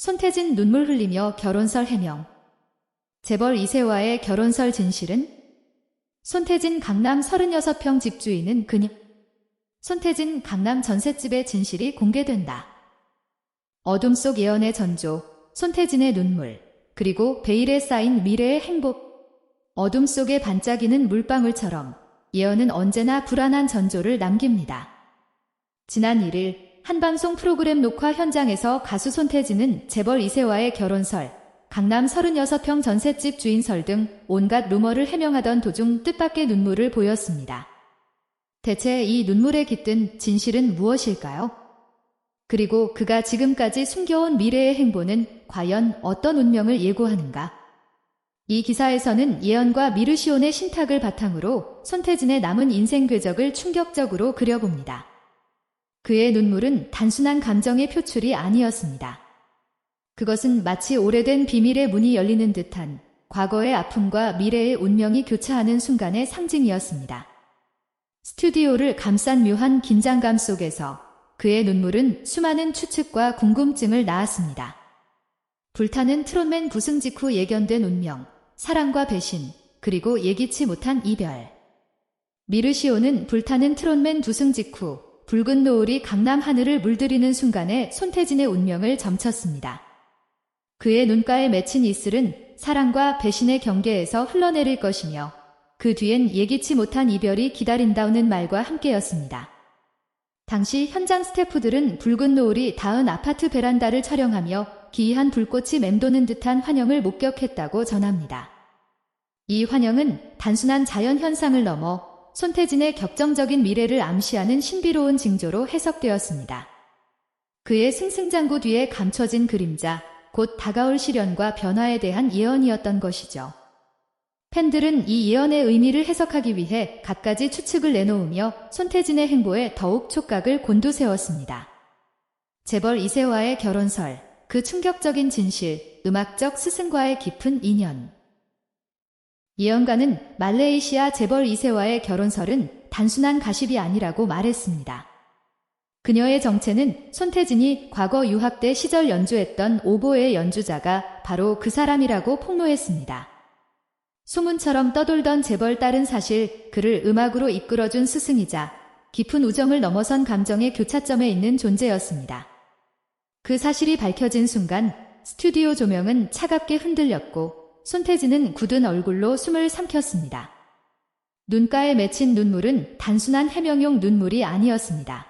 손태진 눈물 흘리며 결혼설 해명. 재벌 이세와의 결혼설 진실은? 손태진 강남 36평 집주인은 그녀. 손태진 강남 전셋집의 진실이 공개된다. 어둠 속 예언의 전조, 손태진의 눈물, 그리고 베일에 쌓인 미래의 행복. 어둠 속에 반짝이는 물방울처럼 예언은 언제나 불안한 전조를 남깁니다. 지난 1일 한 방송 프로그램 녹화 현장에서 가수 손태진은 재벌 이세와의 결혼설, 강남 36평 전셋집 주인설 등 온갖 루머를 해명하던 도중 뜻밖의 눈물을 보였습니다. 대체 이 눈물에 깃든 진실은 무엇일까요? 그리고 그가 지금까지 숨겨온 미래의 행보는 과연 어떤 운명을 예고하는가? 이 기사에서는 예언과 미르시온의 신탁을 바탕으로 손태진의 남은 인생 궤적을 충격적으로 그려봅니다. 그의 눈물은 단순한 감정의 표출이 아니었습니다. 그것은 마치 오래된 비밀의 문이 열리는 듯한 과거의 아픔과 미래의 운명이 교차하는 순간의 상징이었습니다. 스튜디오를 감싼 묘한 긴장감 속에서 그의 눈물은 수많은 추측과 궁금증을 낳았습니다. 불타는 트롯맨 부승 직후 예견된 운명, 사랑과 배신, 그리고 예기치 못한 이별. 미르시오는 불타는 트롯맨 부승 직후 붉은 노을이 강남 하늘을 물들이는 순간에 손태진의 운명을 점쳤습니다. 그의 눈가에 맺힌 이슬은 사랑과 배신의 경계에서 흘러내릴 것이며 그 뒤엔 예기치 못한 이별이 기다린다는 말과 함께였습니다. 당시 현장 스태프들은 붉은 노을이 닿은 아파트 베란다를 촬영하며 기이한 불꽃이 맴도는 듯한 환영을 목격했다고 전합니다. 이 환영은 단순한 자연 현상을 넘어 손태진의 격정적인 미래를 암시하는 신비로운 징조로 해석되었습니다. 그의 승승장구 뒤에 감춰진 그림자, 곧 다가올 시련과 변화에 대한 예언이었던 것이죠. 팬들은 이 예언의 의미를 해석하기 위해 갖가지 추측을 내놓으며 손태진의 행보에 더욱 촉각을 곤두세웠습니다. 재벌 이세와의 결혼설, 그 충격적인 진실, 음악적 스승과의 깊은 인연. 예언가는 말레이시아 재벌 이세와의 결혼설은 단순한 가십이 아니라고 말했습니다. 그녀의 정체는 손태진이 과거 유학 때 시절 연주했던 오보의 연주자가 바로 그 사람이라고 폭로했습니다. 소문처럼 떠돌던 재벌 딸은 사실 그를 음악으로 이끌어준 스승이자 깊은 우정을 넘어선 감정의 교차점에 있는 존재였습니다. 그 사실이 밝혀진 순간 스튜디오 조명은 차갑게 흔들렸고 손태진은 굳은 얼굴로 숨을 삼켰습니다. 눈가에 맺힌 눈물은 단순한 해명용 눈물이 아니었습니다.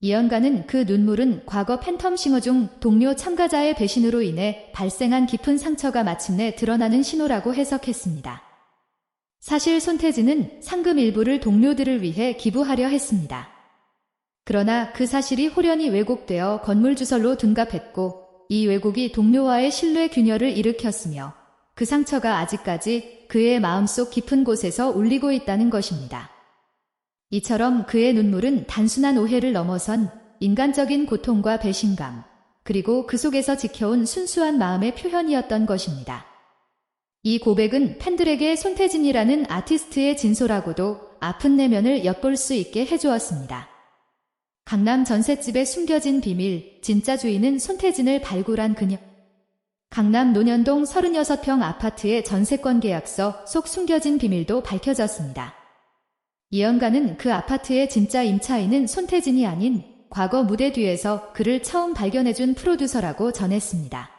이연가는 그 눈물은 과거 팬텀 싱어 중 동료 참가자의 배신으로 인해 발생한 깊은 상처가 마침내 드러나는 신호라고 해석했습니다. 사실 손태진은 상금 일부를 동료들을 위해 기부하려 했습니다. 그러나 그 사실이 호련히 왜곡되어 건물 주설로 둔갑했고 이 왜곡이 동료와의 신뢰 균열을 일으켰으며 그 상처가 아직까지 그의 마음속 깊은 곳에서 울리고 있다는 것입니다. 이처럼 그의 눈물은 단순한 오해를 넘어선 인간적인 고통과 배신감, 그리고 그 속에서 지켜온 순수한 마음의 표현이었던 것입니다. 이 고백은 팬들에게 손태진이라는 아티스트의 진솔하고도 아픈 내면을 엿볼 수 있게 해주었습니다. 강남 전셋집에 숨겨진 비밀, 진짜 주인은 손태진을 발굴한 그녀. 강남 논현동 36평 아파트의 전세권 계약서 속 숨겨진 비밀도 밝혀졌습니다. 이연가는 그 아파트의 진짜 임차인은 손태진이 아닌 과거 무대 뒤에서 그를 처음 발견해준 프로듀서라고 전했습니다.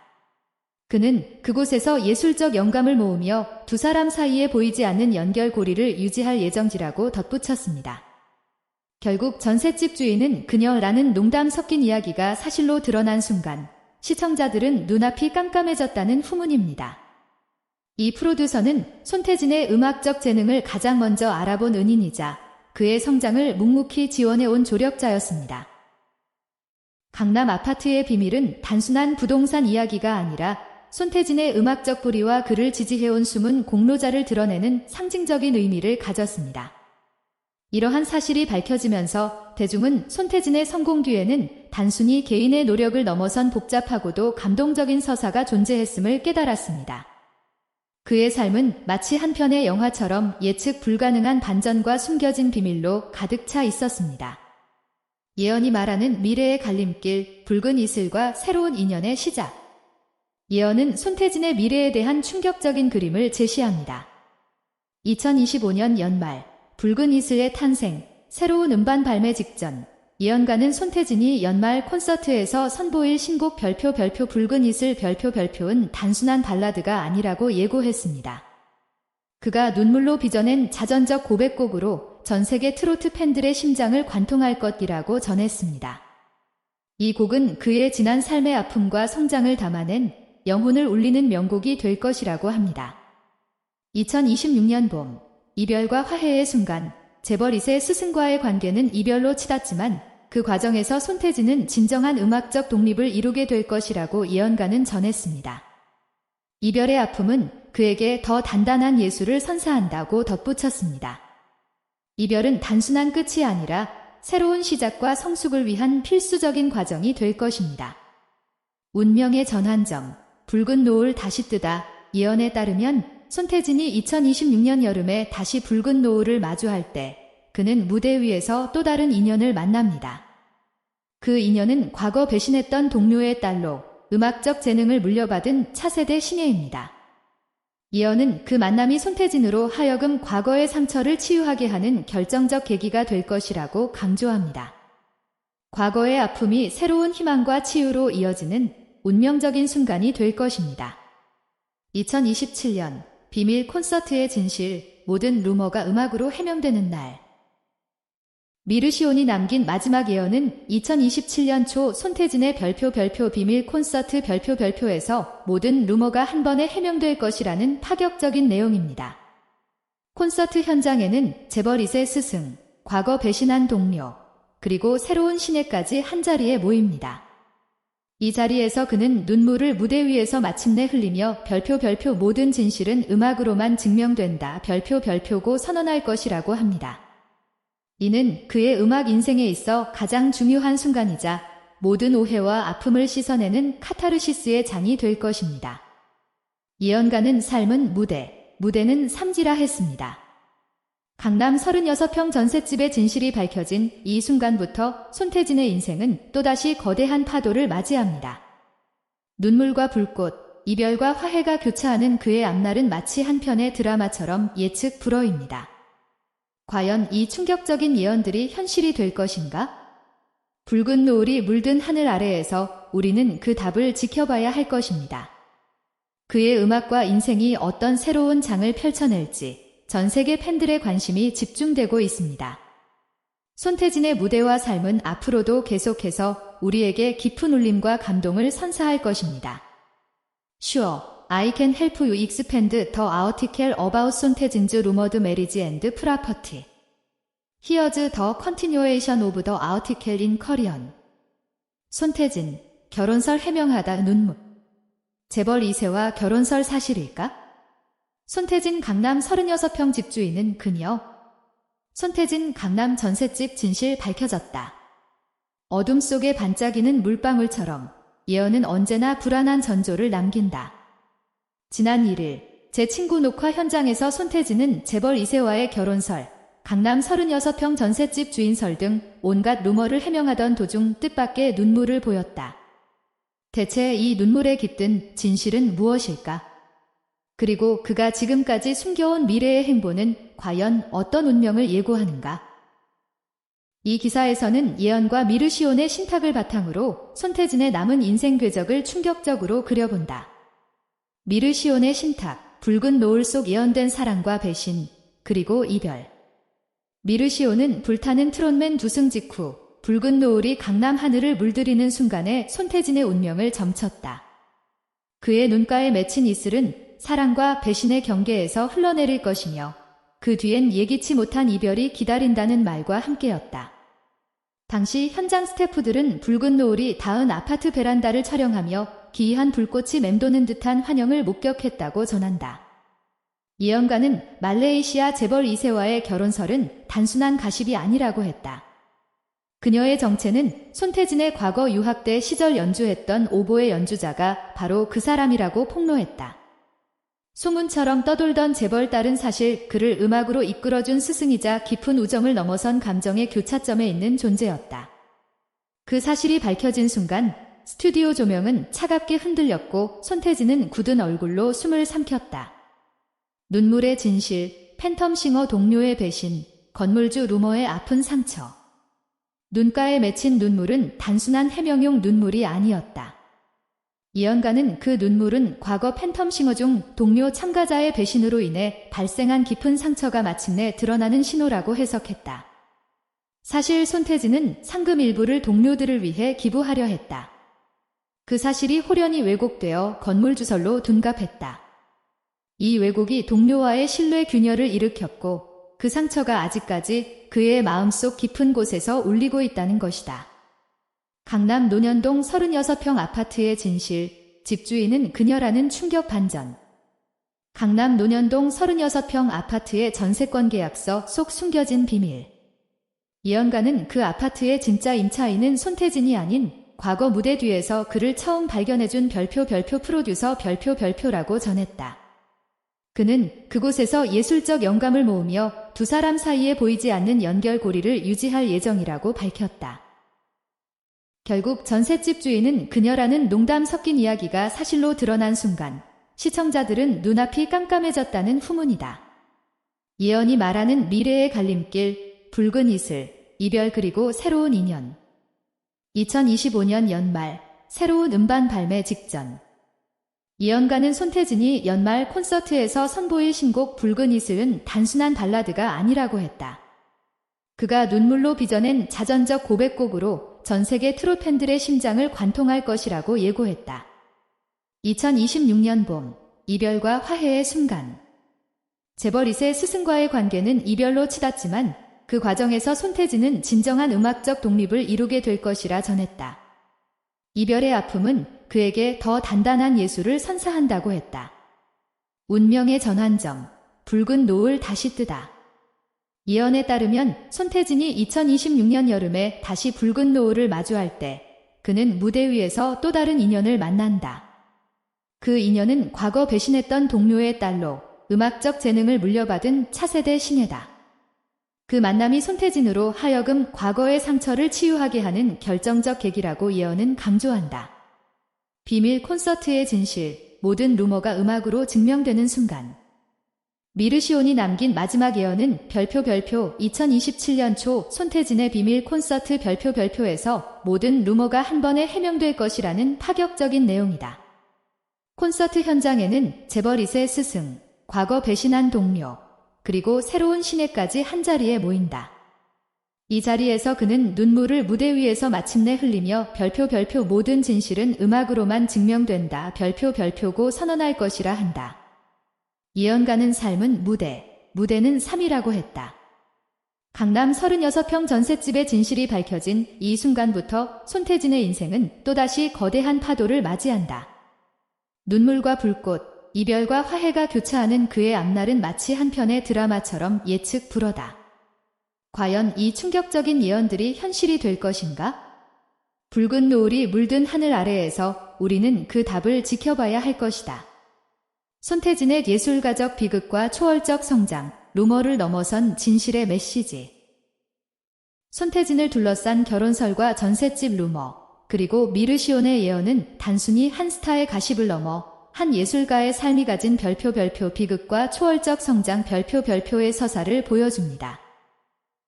그는 그곳에서 예술적 영감을 모으며 두 사람 사이에 보이지 않는 연결고리를 유지할 예정지라고 덧붙였습니다. 결국 전셋집 주인은 그녀라는 농담 섞인 이야기가 사실로 드러난 순간 시청자들은 눈앞이 깜깜해졌다는 후문입니다. 이 프로듀서는 손태진의 음악적 재능을 가장 먼저 알아본 은인이자 그의 성장을 묵묵히 지원해온 조력자였습니다. 강남 아파트의 비밀은 단순한 부동산 이야기가 아니라 손태진의 음악적 뿌리와 그를 지지해온 숨은 공로자를 드러내는 상징적인 의미를 가졌습니다. 이러한 사실이 밝혀지면서 대중은 손태진의 성공 뒤에는 단순히 개인의 노력을 넘어선 복잡하고도 감동적인 서사가 존재했음을 깨달았습니다. 그의 삶은 마치 한 편의 영화처럼 예측 불가능한 반전과 숨겨진 비밀로 가득 차 있었습니다. 예언이 말하는 미래의 갈림길, 붉은 이슬과 새로운 인연의 시작. 예언은 손태진의 미래에 대한 충격적인 그림을 제시합니다. 2025년 연말, 붉은 이슬의 탄생, 새로운 음반 발매 직전, 예언가는 손태진이 연말 콘서트에서 선보일 신곡 별표 별표 붉은 이슬 별표 별표는 단순한 발라드가 아니라고 예고했습니다. 그가 눈물로 빚어낸 자전적 고백곡으로 전 세계 트로트 팬들의 심장을 관통할 것이라고 전했습니다. 이 곡은 그의 지난 삶의 아픔과 성장을 담아낸 영혼을 울리는 명곡이 될 것이라고 합니다. 2026년 봄, 이별과 화해의 순간, 재벌이세 스승과의 관계는 이별로 치닫지만 그 과정에서 손태진은 진정한 음악적 독립을 이루게 될 것이라고 예언가는 전했습니다. 이별의 아픔은 그에게 더 단단한 예술을 선사한다고 덧붙였습니다. 이별은 단순한 끝이 아니라 새로운 시작과 성숙을 위한 필수적인 과정이 될 것입니다. 운명의 전환점, 붉은 노을 다시 뜨다 예언에 따르면 손태진이 2026년 여름에 다시 붉은 노을을 마주할 때 그는 무대 위에서 또 다른 인연을 만납니다. 그 인연은 과거 배신했던 동료의 딸로 음악적 재능을 물려받은 차세대 신예입니다. 예언은 그 만남이 손태진으로 하여금 과거의 상처를 치유하게 하는 결정적 계기가 될 것이라고 강조합니다. 과거의 아픔이 새로운 희망과 치유로 이어지는 운명적인 순간이 될 것입니다. 2027년 비밀 콘서트의 진실, 모든 루머가 음악으로 해명되는 날. 미르시온이 남긴 마지막 예언은 2027년 초 손태진의 별표 별표 비밀 콘서트 별표 별표에서 모든 루머가 한 번에 해명될 것이라는 파격적인 내용입니다. 콘서트 현장에는 재벌2세 스승, 과거 배신한 동료, 그리고 새로운 신예까지 한자리에 모입니다. 이 자리에서 그는 눈물을 무대 위에서 마침내 흘리며 별표 별표 모든 진실은 음악으로만 증명된다 별표 별표고 선언할 것이라고 합니다. 이는 그의 음악 인생에 있어 가장 중요한 순간이자 모든 오해와 아픔을 씻어내는 카타르시스의 장이 될 것입니다. 예언가는 삶은 무대, 무대는 삼지라 했습니다. 강남 36평 전셋집의 진실이 밝혀진 이 순간부터 손태진의 인생은 또다시 거대한 파도를 맞이합니다. 눈물과 불꽃, 이별과 화해가 교차하는 그의 앞날은 마치 한 편의 드라마처럼 예측 불허입니다. 과연 이 충격적인 예언들이 현실이 될 것인가? 붉은 노을이 물든 하늘 아래에서 우리는 그 답을 지켜봐야 할 것입니다. 그의 음악과 인생이 어떤 새로운 장을 펼쳐낼지 전 세계 팬들의 관심이 집중되고 있습니다. 손태진의 무대와 삶은 앞으로도 계속해서 우리에게 깊은 울림과 감동을 선사할 것입니다. Sure, I can help you expand the article about 손태진's rumored marriage and property. Here's the continuation of the article in Korean. 손태진, 결혼설 해명하다 눈물. 재벌 2세와 결혼설 사실일까? 손태진 강남 36평 집주인은 그녀. 손태진 강남 전셋집 진실 밝혀졌다. 어둠 속에 반짝이는 물방울처럼 예언은 언제나 불안한 전조를 남긴다. 지난 1일 제 친구 녹화 현장에서 손태진은 재벌 2세와의 결혼설, 강남 36평 전셋집 주인설 등 온갖 루머를 해명하던 도중 뜻밖의 눈물을 보였다. 대체 이 눈물에 깃든 진실은 무엇일까? 그리고 그가 지금까지 숨겨온 미래의 행보는 과연 어떤 운명을 예고하는가? 이 기사에서는 예언과 미르시온의 신탁을 바탕으로 손태진의 남은 인생 궤적을 충격적으로 그려본다. 미르시온의 신탁, 붉은 노을 속 예언된 사랑과 배신, 그리고 이별. 미르시온은 불타는 트롯맨 두승 직후 붉은 노을이 강남 하늘을 물들이는 순간에 손태진의 운명을 점쳤다. 그의 눈가에 맺힌 이슬은 사랑과 배신의 경계에서 흘러내릴 것이며 그 뒤엔 예기치 못한 이별이 기다린다는 말과 함께였다. 당시 현장 스태프들은 붉은 노을이 닿은 아파트 베란다를 촬영하며 기이한 불꽃이 맴도는 듯한 환영을 목격했다고 전한다. 예언가는 말레이시아 재벌 2세와의 결혼설은 단순한 가십이 아니라고 했다. 그녀의 정체는 손태진의 과거 유학 때 시절 연주했던 오보의 연주자가 바로 그 사람이라고 폭로했다. 소문처럼 떠돌던 재벌 딸은 사실 그를 음악으로 이끌어준 스승이자 깊은 우정을 넘어선 감정의 교차점에 있는 존재였다. 그 사실이 밝혀진 순간 스튜디오 조명은 차갑게 흔들렸고 손태진은 굳은 얼굴로 숨을 삼켰다. 눈물의 진실, 팬텀싱어 동료의 배신, 건물주 루머의 아픈 상처. 눈가에 맺힌 눈물은 단순한 해명용 눈물이 아니었다. 이연가는 그 눈물은 과거 팬텀 싱어 중 동료 참가자의 배신으로 인해 발생한 깊은 상처가 마침내 드러나는 신호라고 해석했다. 사실 손태진은 상금 일부를 동료들을 위해 기부하려 했다. 그 사실이 호련히 왜곡되어 건물 주설로 둔갑했다. 이 왜곡이 동료와의 신뢰 균열을 일으켰고 그 상처가 아직까지 그의 마음속 깊은 곳에서 울리고 있다는 것이다. 강남 논현동 36평 아파트의 진실, 집주인은 그녀라는 충격 반전. 강남 논현동 36평 아파트의 전세권 계약서 속 숨겨진 비밀. 이연가는 그 아파트의 진짜 임차인은 손태진이 아닌 과거 무대 뒤에서 그를 처음 발견해준 별표 별표 프로듀서 별표 별표라고 전했다. 그는 그곳에서 예술적 영감을 모으며 두 사람 사이에 보이지 않는 연결고리를 유지할 예정이라고 밝혔다. 결국 전셋집 주인은 그녀라는 농담 섞인 이야기가 사실로 드러난 순간 시청자들은 눈앞이 깜깜해졌다는 후문이다. 예언이 말하는 미래의 갈림길, 붉은 이슬, 이별 그리고 새로운 인연. 2025년 연말, 새로운 음반 발매 직전. 예언가는 손태진이 연말 콘서트에서 선보일 신곡 붉은 이슬은 단순한 발라드가 아니라고 했다. 그가 눈물로 빚어낸 자전적 고백곡으로 전 세계 트롯 팬들의 심장을 관통할 것이라고 예고했다. 2026년 봄, 이별과 화해의 순간. 재벌이세 스승과의 관계는 이별로 치닫지만 그 과정에서 손태진은 진정한 음악적 독립을 이루게 될 것이라 전했다. 이별의 아픔은 그에게 더 단단한 예술을 선사한다고 했다. 운명의 전환점, 붉은 노을 다시 뜨다. 예언에 따르면 손태진이 2026년 여름에 다시 붉은 노을을 마주할 때 그는 무대 위에서 또 다른 인연을 만난다. 그 인연은 과거 배신했던 동료의 딸로 음악적 재능을 물려받은 차세대 신예다. 그 만남이 손태진으로 하여금 과거의 상처를 치유하게 하는 결정적 계기라고 예언은 강조한다. 비밀 콘서트의 진실, 모든 루머가 음악으로 증명되는 순간. 미르시온이 남긴 마지막 예언은 별표 별표 2027년 초 손태진의 비밀 콘서트 별표 별표에서 모든 루머가 한 번에 해명될 것이라는 파격적인 내용이다. 콘서트 현장에는 재벌 2세 스승, 과거 배신한 동료, 그리고 새로운 신예까지 한자리에 모인다. 이 자리에서 그는 눈물을 무대 위에서 마침내 흘리며 별표 별표 모든 진실은 음악으로만 증명된다. 별표 별표고 선언할 것이라 한다. 예언가는 삶은 무대, 무대는 삶이라고 했다. 강남 36평 전셋집의 진실이 밝혀진 이 순간부터 손태진의 인생은 또다시 거대한 파도를 맞이한다. 눈물과 불꽃, 이별과 화해가 교차하는 그의 앞날은 마치 한 편의 드라마처럼 예측 불허다. 과연 이 충격적인 예언들이 현실이 될 것인가? 붉은 노을이 물든 하늘 아래에서 우리는 그 답을 지켜봐야 할 것이다. 손태진의 예술가적 비극과 초월적 성장, 루머를 넘어선 진실의 메시지. 손태진을 둘러싼 결혼설과 전셋집 루머, 그리고 미르시온의 예언은 단순히 한 스타의 가십을 넘어 한 예술가의 삶이 가진 별표 별표 비극과 초월적 성장 별표 별표의 서사를 보여줍니다.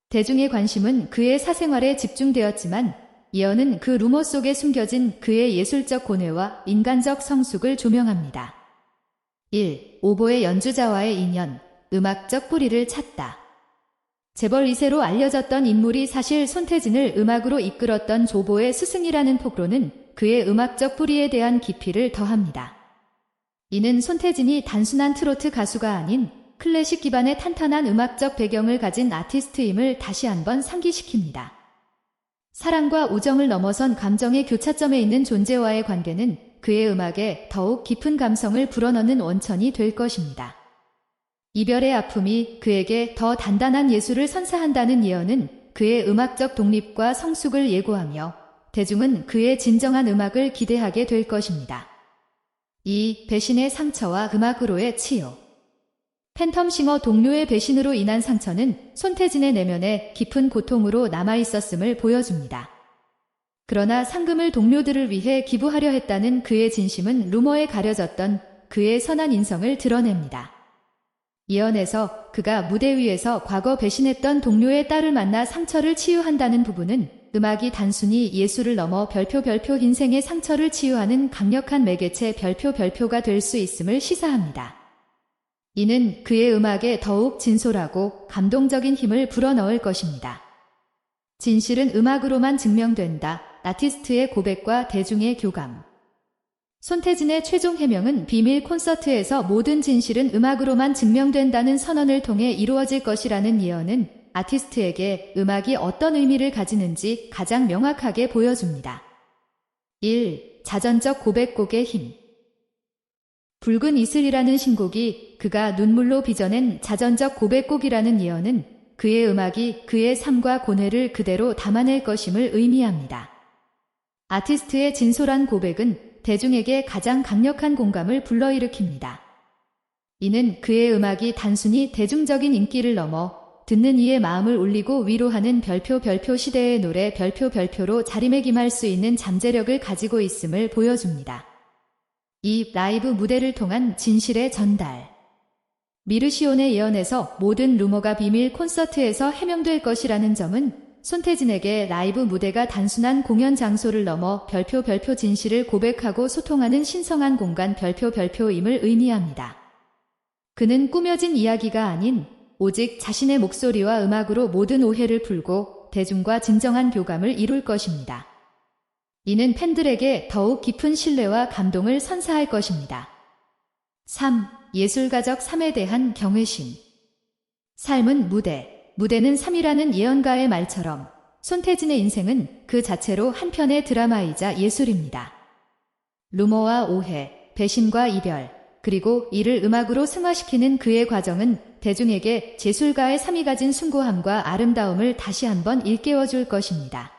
대중의 관심은 그의 사생활에 집중되었지만 예언은 그 루머 속에 숨겨진 그의 예술적 고뇌와 인간적 성숙을 조명합니다. 1. 오보의 연주자와의 인연, 음악적 뿌리를 찾다. 재벌 2세로 알려졌던 인물이 사실 손태진을 음악으로 이끌었던 조보의 스승이라는 폭로는 그의 음악적 뿌리에 대한 깊이를 더합니다. 이는 손태진이 단순한 트로트 가수가 아닌 클래식 기반의 탄탄한 음악적 배경을 가진 아티스트임을 다시 한번 상기시킵니다. 사랑과 우정을 넘어선 감정의 교차점에 있는 존재와의 관계는 그의 음악에 더욱 깊은 감성을 불어넣는 원천이 될 것입니다. 이별의 아픔이 그에게 더 단단한 예술을 선사한다는 예언은 그의 음악적 독립과 성숙을 예고하며 대중은 그의 진정한 음악을 기대하게 될 것입니다. 2. 배신의 상처와 음악으로의 치유. 팬텀싱어 동료의 배신으로 인한 상처는 손태진의 내면에 깊은 고통으로 남아 있었음을 보여줍니다. 그러나 상금을 동료들을 위해 기부하려 했다는 그의 진심은 루머에 가려졌던 그의 선한 인성을 드러냅니다. 예언에서 그가 무대 위에서 과거 배신했던 동료의 딸을 만나 상처를 치유한다는 부분은 음악이 단순히 예술을 넘어 별표 별표 인생의 상처를 치유하는 강력한 매개체 별표 별표가 될 수 있음을 시사합니다. 이는 그의 음악에 더욱 진솔하고 감동적인 힘을 불어넣을 것입니다. 진실은 음악으로만 증명된다. 아티스트의 고백과 대중의 교감. 손태진의 최종 해명은 비밀 콘서트에서 모든 진실은 음악으로만 증명된다는 선언을 통해 이루어질 것이라는 예언은 아티스트에게 음악이 어떤 의미를 가지는지 가장 명확하게 보여줍니다. 1. 자전적 고백곡의 힘. 붉은 이슬이라는 신곡이 그가 눈물로 빚어낸 자전적 고백곡이라는 예언은 그의 음악이 그의 삶과 고뇌를 그대로 담아낼 것임을 의미합니다. 아티스트의 진솔한 고백은 대중에게 가장 강력한 공감을 불러일으킵니다. 이는 그의 음악이 단순히 대중적인 인기를 넘어 듣는 이의 마음을 울리고 위로하는 별표 별표 시대의 노래 별표 별표로 자리매김할 수 있는 잠재력을 가지고 있음을 보여줍니다. 이 라이브 무대를 통한 진실의 전달. 미르시온의 예언에서 모든 루머가 비밀 콘서트에서 해명될 것이라는 점은 손태진에게 라이브 무대가 단순한 공연 장소를 넘어 별표 별표 진실을 고백하고 소통하는 신성한 공간 별표 별표임을 의미합니다. 그는 꾸며진 이야기가 아닌 오직 자신의 목소리와 음악으로 모든 오해를 풀고 대중과 진정한 교감을 이룰 것입니다. 이는 팬들에게 더욱 깊은 신뢰와 감동을 선사할 것입니다. 3. 예술가적 삶에 대한 경외심. 삶은 무대, 무대는 삶이라는 예언가의 말처럼 손태진의 인생은 그 자체로 한편의 드라마이자 예술입니다. 루머와 오해, 배신과 이별, 그리고 이를 음악으로 승화시키는 그의 과정은 대중에게 제술가의 삶이 가진 숭고함과 아름다움을 다시 한번 일깨워 줄 것입니다.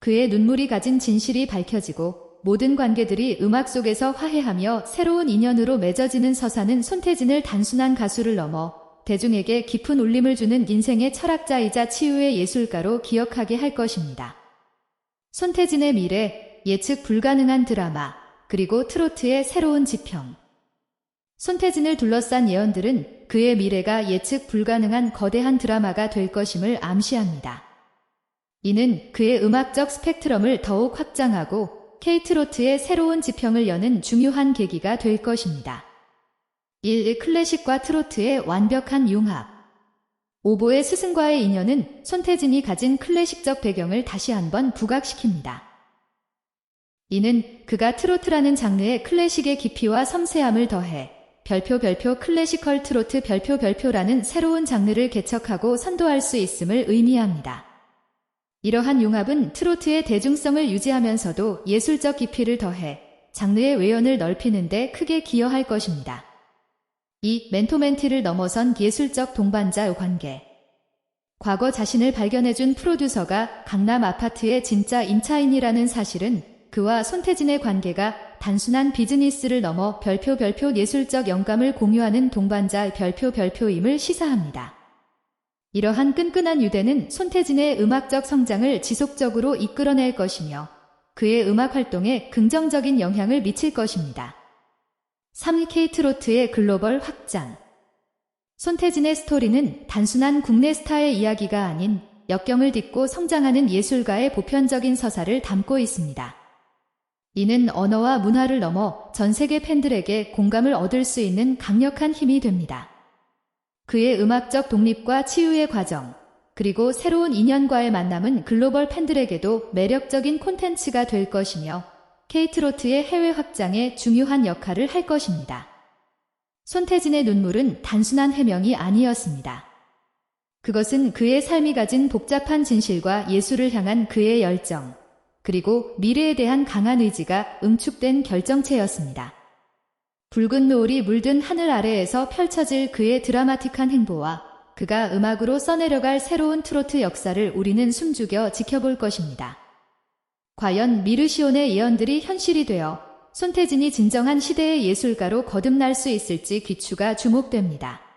그의 눈물이 가진 진실이 밝혀지고 모든 관계들이 음악 속에서 화해하며 새로운 인연으로 맺어지는 서사는 손태진을 단순한 가수를 넘어 대중에게 깊은 울림을 주는 인생의 철학자이자 치유의 예술가로 기억하게 할 것입니다. 손태진의 미래, 예측 불가능한 드라마, 그리고 트로트의 새로운 지평. 손태진을 둘러싼 예언들은 그의 미래가 예측 불가능한 거대한 드라마가 될 것임을 암시합니다. 이는 그의 음악적 스펙트럼을 더욱 확장하고 케이트로트의 새로운 지평을 여는 중요한 계기가 될 것입니다. 1. 클래식과 트로트의 완벽한 융합 오보의 스승과의 인연은 손태진이 가진 클래식적 배경을 다시 한번 부각시킵니다. 이는 그가 트로트라는 장르의 클래식의 깊이와 섬세함을 더해 별표 별표 클래시컬 트로트 별표 별표라는 새로운 장르를 개척하고 선도할 수 있음을 의미합니다. 이러한 융합은 트로트의 대중성을 유지하면서도 예술적 깊이를 더해 장르의 외연을 넓히는데 크게 기여할 것입니다. 이 멘토멘티를 넘어선 예술적 동반자 관계. 과거 자신을 발견해준 프로듀서가 강남 아파트의 진짜 임차인이라는 사실은 그와 손태진의 관계가 단순한 비즈니스를 넘어 별표 별표 예술적 영감을 공유하는 동반자 별표 별표임을 시사합니다. 이러한 끈끈한 유대는 손태진의 음악적 성장을 지속적으로 이끌어낼 것이며 그의 음악 활동에 긍정적인 영향을 미칠 것입니다. 3K 트로트의 글로벌 확장 손태진의 스토리는 단순한 국내 스타의 이야기가 아닌 역경을 딛고 성장하는 예술가의 보편적인 서사를 담고 있습니다. 이는 언어와 문화를 넘어 전 세계 팬들에게 공감을 얻을 수 있는 강력한 힘이 됩니다. 그의 음악적 독립과 치유의 과정, 그리고 새로운 인연과의 만남은 글로벌 팬들에게도 매력적인 콘텐츠가 될 것이며 케이트로트의 해외 확장에 중요한 역할을 할 것입니다. 손태진의 눈물은 단순한 해명이 아니었습니다. 그것은 그의 삶이 가진 복잡한 진실과 예술을 향한 그의 열정, 그리고 미래에 대한 강한 의지가 응축된 결정체였습니다. 붉은 노을이 물든 하늘 아래에서 펼쳐질 그의 드라마틱한 행보와 그가 음악으로 써내려갈 새로운 트로트 역사를 우리는 숨죽여 지켜볼 것입니다. 과연 미르시온의 예언들이 현실이 되어 손태진이 진정한 시대의 예술가로 거듭날 수 있을지 귀추가 주목됩니다.